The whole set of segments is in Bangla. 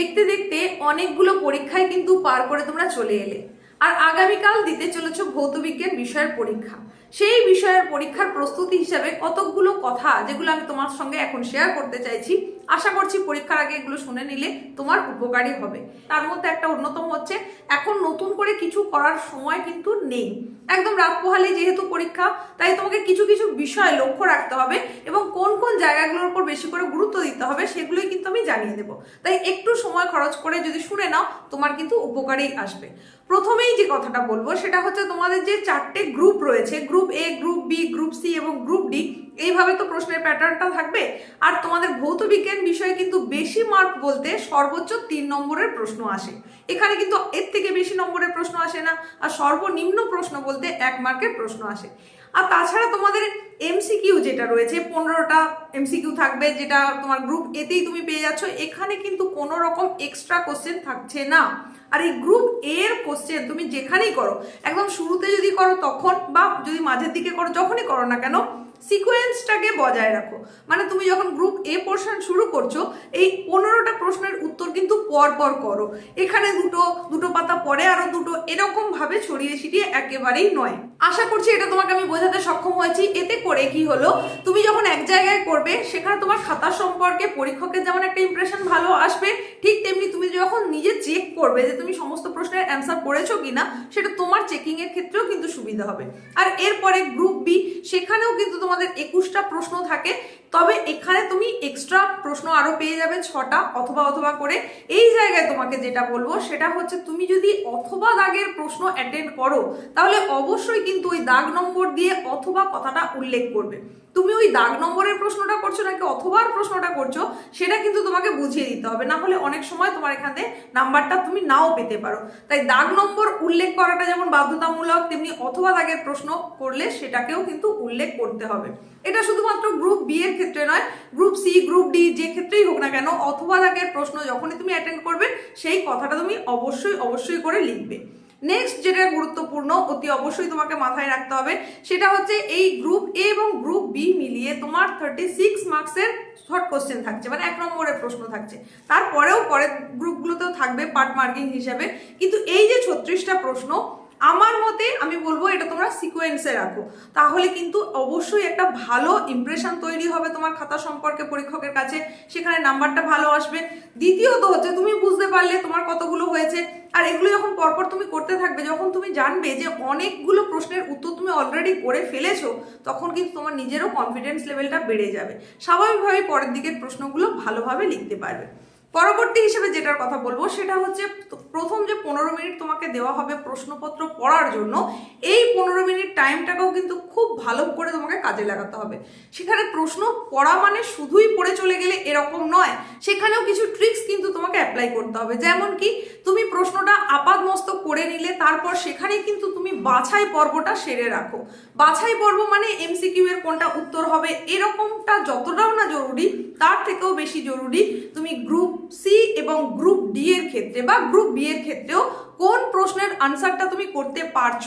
দেখতে দেখতে অনেকগুলো পরীক্ষায় কিন্তু পার করে তোমরা চলে এলে। আর আগামীকাল দিতে চলেছ ভৌতবিজ্ঞান বিষয়ের পরীক্ষা। সেই বিষয়ের পরীক্ষার প্রস্তুতি হিসাবে কতকগুলো কথা যেগুলো আমি তোমার সঙ্গে এখন শেয়ার করতে চাইছি, আশা করছি পরীক্ষার আগে এগুলো শুনে নিলে তোমার উপকারী হবে। তার মধ্যে একটা অন্যতম করে কিছু করার সময় কিন্তু নেই। একদম রাত পোহালে যেহেতু পরীক্ষা, তাই তোমাকে কিছু কিছু বিষয় লক্ষ্য রাখতে হবে এবং কোন কোন জায়গাগুলোর উপর বেশি করে গুরুত্ব দিতে হবে সেগুলোই কিন্তু আমি জানিয়ে দেবো। তাই একটু সময় খরচ করে যদি শুনে নাও, তোমার কিন্তু উপকারেই আসবে। প্রথমেই যে কথাটা বলব, সেটা হচ্ছে তোমাদের যে চারটে গ্রুপ রয়েছে group A group B group C এবং গ্রুপ ডি এইভাবে তো প্রশ্নের প্যাটার্নটা থাকবে। আর তোমাদের ভৌত বিজ্ঞান বিষয়ে কিন্তু বেশি মার্ক বলতে সর্বোচ্চ তিন নম্বরের প্রশ্ন আসে। এখানে কিন্তু এর থেকে বেশি নম্বরের প্রশ্ন আসে না, আর সর্বনিম্ন প্রশ্ন বলতে এক মার্কের প্রশ্ন আসে। আর তাছাড়া তোমাদের এমসিকিউ যেটা রয়েছে, পনেরোটা এমসিকিউ থাকবে, যেটা তোমার গ্রুপ এতেই তুমি পেয়ে যাচ্ছ। এখানে কিন্তু কোনো রকম এক্সট্রা কোশ্চেন থাকছে না। আর এই গ্রুপ এর কোশ্চেন তুমি যেখানেই করো, একদম শুরুতে যদি করো তখন বা যদি মাঝের দিকে করো, যখনই করো না কেন সিকোয়েন্সটাকে বজায় রাখো। মানে তুমি যখন গ্রুপ এ পোর্শন শুরু করছ, এই পনেরোটা প্রশ্নের উত্তর কিন্তু পর পর করো। এখানে দুটো দুটো পাতা পরে আরও দুটো এরকমভাবে ছড়িয়ে ছিটিয়ে একেবারেই নয়। আশা করছি এটা তোমাকে আমি বোঝাতে সক্ষম হয়েছি। এতে করে কি হলো, তুমি যখন এক জায়গায় করবে, সেখানে তোমার খাতা সম্পর্কে পরীক্ষকের যেমন একটা ইমপ্রেশন ভালো আসবে, ঠিক তেমনি তুমি যখন নিজে চেক করবে যে তুমি সমস্ত প্রশ্নের অ্যান্সার করেছ কিনা, সেটা তোমার চেকিংয়ের ক্ষেত্রেও কিন্তু সুবিধা হবে। আর এরপরে গ্রুপ বি সেখানেও কিন্তু তোমাদের একুশটা প্রশ্ন থাকে, তবে এখানে তুমি এক্সট্রা প্রশ্ন আরও পেয়ে যাবে ছটা অথবা অথবা করে। এই জায়গায় তোমাকে যেটা বলব সেটা হচ্ছে তুমি যদি অথবা দাগের প্রশ্ন অ্যাটেন্ড করো, তাহলে অবশ্যই কিন্তু ওই দাগ নম্বর দিয়ে অথবা কথাটা উল্লেখ করবে। তুমি ওই দাগ নম্বরের প্রশ্নটা করছ নাকি অথবার প্রশ্নটা করছ, সেটা কিন্তু তোমাকে বুঝিয়ে দিতে হবে। না হলে অনেক সময় তোমার এখানে নাম্বারটা তুমি নাও পেতে পারো। তাই দাগ নম্বর উল্লেখ করাটা যেমন বাধ্যতামূলক, তেমনি অথবা দাগের প্রশ্ন করলে সেটাকেও কিন্তু উল্লেখ করতে হবে। এটা শুধুমাত্র গ্রুপ বি এর ক্ষেত্রে নয় গ্রুপ সি গ্রুপ ডি যে ক্ষেত্রেই হোক না কেন, অথবা দাগের প্রশ্ন যখনই তুমি অ্যাটেন্ড করবে, সেই কথাটা তুমি অবশ্যই অবশ্যই করে লিখবে। নেক্সট যেটা গুরুত্বপূর্ণ, অতি অবশ্যই তোমাকে মাথায় রাখতে হবে, সেটা হচ্ছে এই গ্রুপ এ এবং গ্রুপ বি মিলিয়ে তোমার থার্টি সিক্স মার্কসের শর্ট কোশ্চেন থাকছে মানে এক নম্বরের প্রশ্ন থাকছে। তারপরেও পরের গ্রুপগুলোতেও থাকবে পার্ট মার্কিং হিসাবে, কিন্তু এই যে ছত্রিশটা প্রশ্ন আমার মতে আমি বলব এটা তোমরা সিকোয়েন্সে রাখো। তাহলে কিন্তু অবশ্যই একটা ভালো ইমপ্রেশন তৈরি হবে তোমার খাতা সম্পর্কে পরীক্ষকের কাছে, সেখানে নাম্বারটা ভালো আসবে। দ্বিতীয়ত হচ্ছে তুমি বুঝতে পারলে তোমার কতগুলো হয়েছে, আর এগুলো যখন পরপর তুমি করতে থাকবে, যখন তুমি জানবে যে অনেকগুলো প্রশ্নের উত্তর তুমি অলরেডি করে ফেলেছো, তখন কিন্তু তোমার নিজেরও কনফিডেন্স লেভেলটা বেড়ে যাবে। স্বাভাবিকভাবেই পরের দিকের প্রশ্নগুলো ভালোভাবে লিখতে পারবে। পরবর্তী হিসেবে যেটার কথা বলব, সেটা হচ্ছে প্রথম যে পনেরো মিনিট তোমাকে দেওয়া হবে প্রশ্নপত্র পড়ার জন্য, এই পনেরো মিনিট টাইমটাকেও কিন্তু খুব ভালো করে তোমাকে কাজে লাগাতে হবে। সেখানে প্রশ্ন পড়া মানে শুধুই পড়ে চলে গেলে এরকম নয়, সেখানেও কিছু ট্রিক্স কিন্তু তোমাকে অ্যাপ্লাই করতে হবে। যেমন কি, তুমি প্রশ্নটা আপাদ মস্তক করে নিলে, তারপর সেখানে কিন্তু তুমি বাছাই পর্বটা সেরে রাখো। বাছাই পর্ব মানে এমসিকিউ এর কোনটা উত্তর হবে, এরকমটা যতটাও না জরুরি, তার থেকেও বেশি জরুরি। তুমি গ্রুপ সি এবং গ্রুপ ডি এর ক্ষেত্রে বা গ্রুপ বি এর ক্ষেত্রেও কোন প্রশ্নের আনসারটা তুমি করতে পারছ?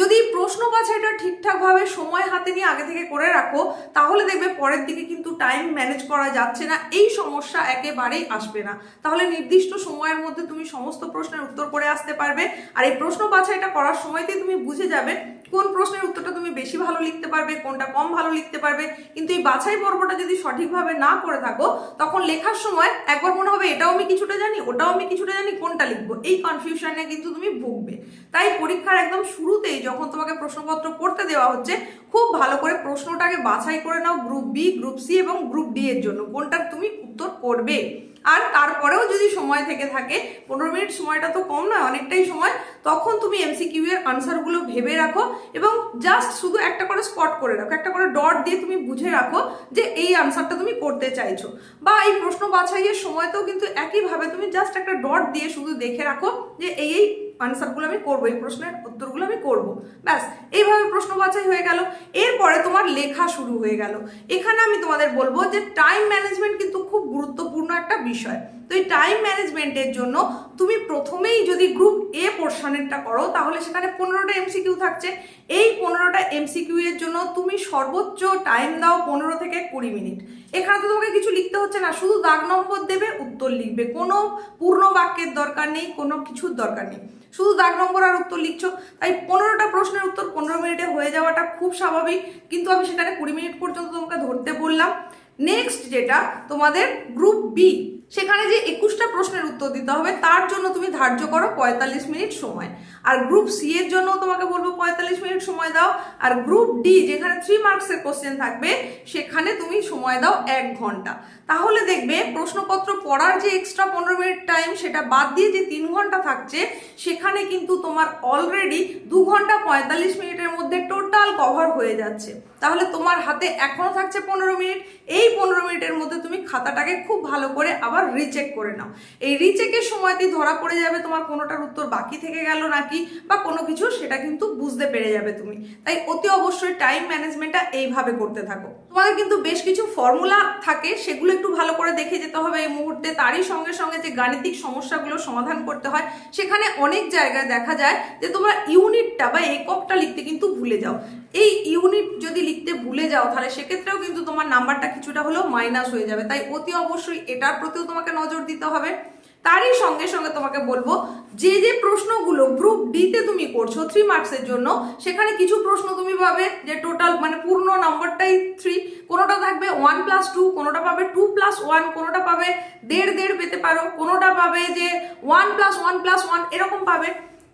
যদি প্রশ্ন বাছাইটা ঠিকঠাকভাবে সময় হাতে নিয়ে আগে থেকে করে রাখো, তাহলে দেখবে পরের দিকে কিন্তু টাইম ম্যানেজ করা যাচ্ছে না, এই সমস্যা একেবারেই আসবে না। তাহলে নির্দিষ্ট সময়ের মধ্যে তুমি সমস্ত প্রশ্নের উত্তর করে আসতে পারবে, আর এই প্রশ্ন বাছাইটা করার সময়তেই তুমি বুঝে যাবে কোন প্রশ্নের উত্তরটা তুমি বেশি ভালো লিখতে পারবে, কোনটা কম ভালো লিখতে পারবে। কিন্তু এই বাছাই পর্বটা যদি সঠিকভাবে না করে থাকো, তখন লেখার সময় একবার মনে হবে এটাও কিছুটা জানি, ওটাও আমি কিছুটা জানি, কোনটা লিখব? এই কনফিউশনে কিন্তু তুমি ভুগবে। তাই পরীক্ষার একদম শুরুতেই যখন তোমাকে প্রশ্নপত্র পড়তে দেওয়া হচ্ছে, খুব ভালো করে প্রশ্নটাকে বাছাই করে নাও গ্রুপ বি গ্রুপ সি এবং গ্রুপ ডি এর জন্য কোনটার তুমি উত্তর করবে। আর তারপরেও যদি সময় থেকে থাকে, পনেরো মিনিট সময়টা তো কম নয়, অনেকটাই সময়, তখন তুমি এমসিকিউ এর আনসারগুলো ভেবে রাখো এবং জাস্ট শুধু একটা করে স্পট করে রাখো, একটা করে ডট দিয়ে তুমি বুঝে রাখো যে এই আনসারটা তুমি করতে চাইছো। বা এই প্রশ্ন বাছাইয়ের সময়তেও কিন্তু একইভাবে তুমি জাস্ট একটা ডট দিয়ে শুধু দেখে রাখো যে এই এই আনসারগুলো আমি করব, এই প্রশ্নের উত্তরগুলো আমি করব। ব্যাস, এইভাবে প্রশ্ন বাছাই হয়ে গেল। এরপরে তোমার লেখা শুরু হয়ে গেল। এখানে আমি তোমাদের বলব যে টাইম ম্যানেজমেন্ট কিন্তু খুব গুরুত্বপূর্ণ একটা বিষয়। তো এই টাইম ম্যানেজমেন্টের জন্য তুমি প্রথমেই যদি গ্রুপ এ পোর্শনেরটা করো, তাহলে সেখানে পনেরোটা এমসিকিউ থাকছে। এই পনেরোটা এমসিকিউ এর জন্য তুমি সর্বোচ্চ টাইম দাও পনেরো থেকে কুড়ি মিনিট। এখানে তো তোমাকে কিছু লিখতে হচ্ছে না, শুধু দাগ নম্বর দেবে, উত্তর লিখবে। কোনো পূর্ণ বাক্যের দরকার নেই, কোনো কিছুর দরকার নেই। শুধু দাগ নম্বর আর উত্তর লিখছো, তাই পনেরোটা প্রশ্নের উত্তর পনেরো মিনিটে হয়ে যাওয়াটা খুব স্বাভাবিক। কিন্তু আমি সেখানে কুড়ি মিনিট পর্যন্ত তোমাকে ধরতে বললাম। নেক্সট যেটা তোমাদের গ্রুপ বি সেখানে যে একুশটা প্রশ্নের উত্তর দিতে হবে, তার জন্য তুমি ধার্য করো পঁয়তাল্লিশ মিনিট সময়। আর গ্রুপ সি এর জন্য তোমাকে বলব পঁয়তাল্লিশ মিনিট সময় দাও। আর গ্রুপ ডি যেখানে থ্রি মার্কসের কোশ্চেন থাকবে, সেখানে তুমি সময় দাও এক ঘণ্টা। তাহলে দেখবে প্রশ্নপত্র পড়ার যে এক্সট্রা পনেরো মিনিট টাইম সেটা বাদ দিয়ে যে তিন ঘণ্টা থাকছে, সেখানে কিন্তু তোমার অলরেডি দু ঘণ্টা পঁয়তাল্লিশ মিনিটের মধ্যে টোটাল কভার হয়ে যাচ্ছে। তাহলে তোমার হাতে এখনও থাকছে পনেরো মিনিট, এই পনেরো মিনিটের মধ্যে তুমি খাতাটাকে খুব ভালো করে আবার রিচেক করে নাও। এই রিচেকের সময়তেই ধরা পড়ে যাবে তোমার কোনোটার উত্তর বাকি থেকে গেল নাকি, বা কোনো কিছু সেটা কিন্তু বুঝতে পেরে যাবে তুমি। তাই অতি অবশ্যই টাইম ম্যানেজমেন্টটা এইভাবে করতে থাকো। তোমাদের কিন্তু বেশ কিছু ফর্মুলা থাকে, সেগুলো একটু ভালো করে দেখে যেতে হবে। এই মুহূর্তে তারই সঙ্গে সঙ্গে যে গাণিতিক সমস্যাগুলো সমাধান করতে হয়, সেখানে অনেক জায়গায় দেখা যায় যে তোমরা ইউনিটটা বা এককটা লিখতে কিন্তু ভুলে যাও। এই ইউনিট যদি লিখতে ভুলে যাও, তাহলে সেক্ষেত্রেও কিন্তু তোমার নাম্বারটা কিছুটা হলেও মাইনাস হয়ে যাবে। তাই অতি অবশ্যই এটার প্রতিও তোমাকে নজর দিতে হবে। তারই সঙ্গে সঙ্গে তোমাকে বলব, যে যে প্রশ্নগুলো গ্রুপ ডিতে তুমি করছ থ্রি মার্কসের জন্য, সেখানে কিছু প্রশ্ন তুমি পাবে, যে টোটাল মানে পূর্ণ নাম্বারটাই থ্রি কোনোটা থাকবে ওয়ান প্লাস টু কোনোটা পাবে টু প্লাস ওয়ান কোনোটা পাবে দেড় দেড় পেতে পারো, কোনোটা পাবে যে one plus one plus one এরকম পাবে।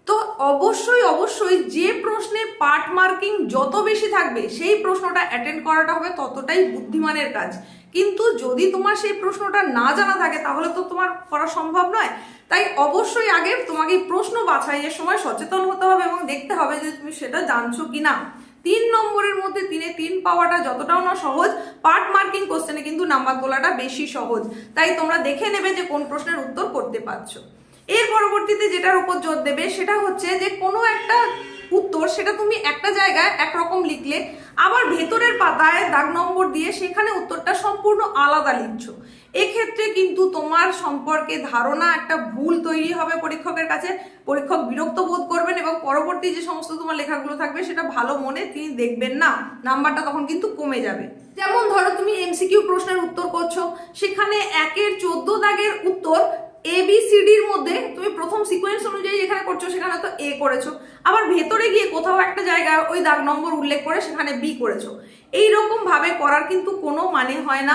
তো অবশ্যই অবশ্যই যে প্রশ্নে পার্ট মার্কিং যত বেশি থাকবে, সেই প্রশ্নটা অ্যাটেন্ড করাটা হবে ততটাই বুদ্ধিমানের কাজ। কিন্তু যদি তোমার সেই প্রশ্নটা না জানা থাকে, তাহলে তো তোমার করা সম্ভব নয়। তাই অবশ্যই আগে তোমাকে প্রশ্ন বাছাইয়ের সময় সচেতন হতে হবে এবং দেখতে হবে যে তুমি সেটা জানছো কি না তিন নম্বরের মধ্যে তিনে তিন পাওয়াটা যতটাও না সহজ পার্ট মার্কিং কোশ্চেনে কিন্তু নাম্বার তোলাটা বেশি সহজ। তাই তোমরা দেখে নেবে যে কোন প্রশ্নের উত্তর করতে পারছ। এর পরবর্তীতে যেটার উপর জোর দেবে সেটা হচ্ছে যে কোনো একটা উত্তর সেটা তুমি একটা জায়গায় একরকম লিখলে, আবার ভেতরের পাতায় দাগ নম্বর দিয়ে সেখানে উত্তরটা সম্পূর্ণ আলাদা লিখছো। এক্ষেত্রে কিন্তু তোমার সম্পর্কে ধারণা, একটা ভুল তৈরি হবে পরীক্ষকের কাছে, পরীক্ষক বিরক্ত বোধ করবেন এবং পরবর্তী যে সমস্ত তোমার লেখাগুলো থাকবে সেটা ভালো মনে তিনি দেখবেন না, নাম্বারটা তখন কিন্তু কমে যাবে। যেমন ধরো তুমি এমসিকিউ প্রশ্নের উত্তর করছ, সেখানে একের চোদ্দ দাগের উত্তর এ বি মধ্যে তুমি প্রথম সিকোয়েন্স অনুযায়ী যেখানে করছ, সেখানে তো এ করেছ। আবার ভেতরে গিয়ে কোথাও একটা জায়গায় ওই দাগ নম্বর উল্লেখ করে সেখানে বি করেছ। এই রকম করার কিন্তু কোনো মানে হয় না।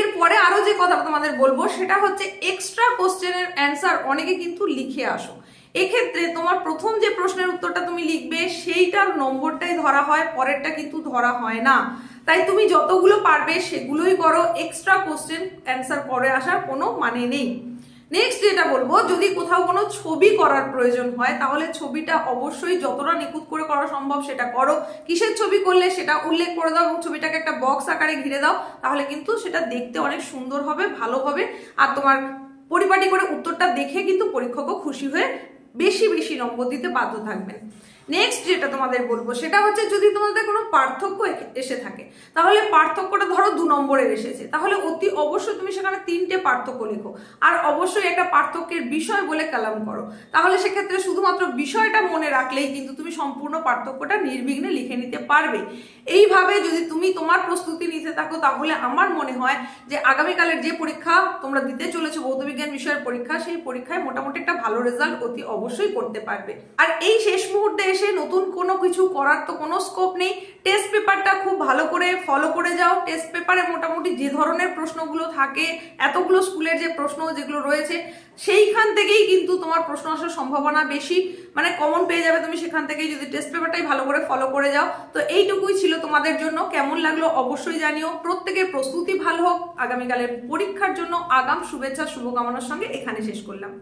এর পরে আরও যে কথাটা তোমাদের বলব, সেটা হচ্ছে এক্সট্রা কোশ্চেনের অ্যান্সার অনেকে কিন্তু লিখে আসো। এক্ষেত্রে তোমার প্রথম যে প্রশ্নের উত্তরটা তুমি লিখবে, সেইটার নম্বরটাই ধরা হয়, পরেরটা কিন্তু ধরা হয় না। তাই তুমি যতগুলো পারবে সেগুলোই করো এক্সট্রা কোশ্চেন অ্যান্সার করে আসার কোনো মানে নেই। নেক্সট যেটা বলব, যদি কোথাও কোনো ছবি করার প্রয়োজন হয়, তাহলে ছবিটা অবশ্যই যতটা নিখুঁত করে করা সম্ভব সেটা করো। কিসের ছবি করলে সেটা উল্লেখ করে দাও এবং ছবিটাকে একটা বক্স আকারে ঘিরে দাও, তাহলে কিন্তু সেটা দেখতে অনেক সুন্দর হবে, ভালো হবে। আর তোমার পরিপাটি করে উত্তরটা দেখে কিন্তু পরীক্ষকও খুশি হয়ে বেশি বেশি নম্বর দিতে বাধ্য থাকবেন নেক্সট যেটা তোমাদের বলব, সেটা হচ্ছে যদি তোমাদের কোনো পার্থক্য এসে থাকে, তাহলে পার্থক্যটা ধরো দু নম্বরের এসেছে। তাহলে অতি অবশ্যই তুমি সেখানে তিনটে পার্থক্য লেখো। আর অবশ্যই একটা পার্থক্যের বিষয় বলে কালাম করো। তাহলে সেক্ষেত্রে শুধুমাত্র বিষয়টা মনে রাখলেই কিন্তু তুমি সম্পূর্ণ পার্থক্যটা নির্বিঘ্নে লিখে নিতে পারবে। এইভাবে যদি তুমি তোমার প্রস্তুতি নিতে থাকো, তাহলে আমার মনে হয় যে আগামীকালের যে পরীক্ষা তোমরা দিতে চলেছো, ভৌতবিজ্ঞান বিষয়ের পরীক্ষা, সেই পরীক্ষায় মোটামুটি একটা ভালো রেজাল্ট অতি অবশ্যই করতে পারবে। আর এই শেষ মুহূর্তে এসে নতুন কোনো কিছু করার তো কোনো স্কোপ নেই। টেস্ট পেপারটা খুব ভালো করে ফলো করে যাও। টেস্ট পেপারে মোটামুটি যে ধরনের প্রশ্নগুলো থাকে, এতগুলো স্কুলের যে প্রশ্ন যেগুলো রয়েছে, সেইখান থেকেই কিন্তু তোমার প্রশ্ন আসার সম্ভাবনা বেশি। মানে কমন পেয়ে যাবে তুমি সেখান থেকেই যদি টেস্ট পেপারটাই ভালো করে ফলো করে যাও। তো এইটুকুই ছিল তোমাদের জন্য। কেমন লাগল অবশ্যই জানিও। প্রত্যেকের প্রস্তুতি ভালো হোক। আগামীকালের পরীক্ষার জন্য আগাম শুভেচ্ছা, শুভকামনার সঙ্গে এখানে শেষ করলাম।